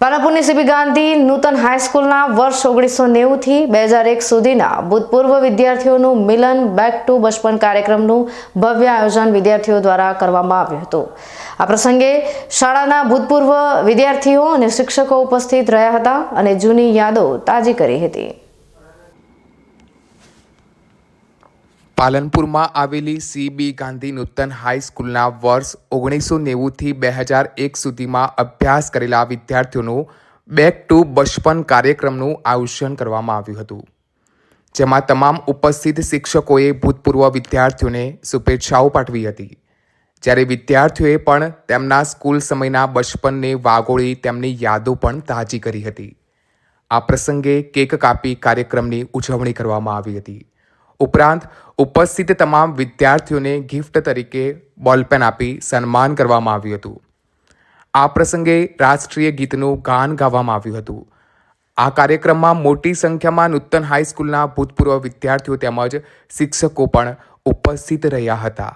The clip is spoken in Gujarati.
પાલનપુરની સીબી ગાંધી નૂતન હાઈસ્કૂલના વર્ષ ઓગણીસો નેવુંથી બે હજાર એક સુધીના ભૂતપૂર્વ વિદ્યાર્થીઓનું મિલન બેક ટુ બચપન કાર્યક્રમનું ભવ્ય આયોજન વિદ્યાર્થીઓ દ્વારા કરવામાં આવ્યું હતું. આ પ્રસંગે શાળાના ભૂતપૂર્વ વિદ્યાર્થીઓ અને શિક્ષકો ઉપસ્થિત રહ્યા હતા અને જૂની યાદો તાજી કરી હતી. પાલનપુરમાં આવેલી સીબી ગાંધી નૂતન હાઈસ્કૂલના વર્ષ ઓગણીસો નેવુંથી બે હજાર એક સુધીમાં અભ્યાસ કરેલા વિદ્યાર્થીઓનું બેક ટુ બચપન કાર્યક્રમનું આયોજન કરવામાં આવ્યું હતું. જેમાં તમામ ઉપસ્થિત શિક્ષકોએ ભૂતપૂર્વ વિદ્યાર્થીઓને શુભેચ્છાઓ પાઠવી હતી. જ્યારે વિદ્યાર્થીઓએ પણ તેમના સ્કૂલ સમયના બચપનને વાગોળી તેમની યાદો પણ તાજી કરી હતી. આ પ્રસંગે કેક કાપી કાર્યક્રમની ઉજવણી કરવામાં આવી હતી. ઉપરાંત ઉપસ્થિત તમામ વિદ્યાર્થીઓને ગિફ્ટ તરીકે બોલપેન આપી સન્માન કરવામાં આવ્યું હતું. આ પ્રસંગે રાષ્ટ્રીય ગીતનું ગાન ગાવામાં આવ્યું હતું. આ કાર્યક્રમમાં મોટી સંખ્યામાં નૂતન હાઈસ્કૂલના ભૂતપૂર્વ વિદ્યાર્થીઓ તેમજ શિક્ષકો પણ ઉપસ્થિત રહ્યા હતા.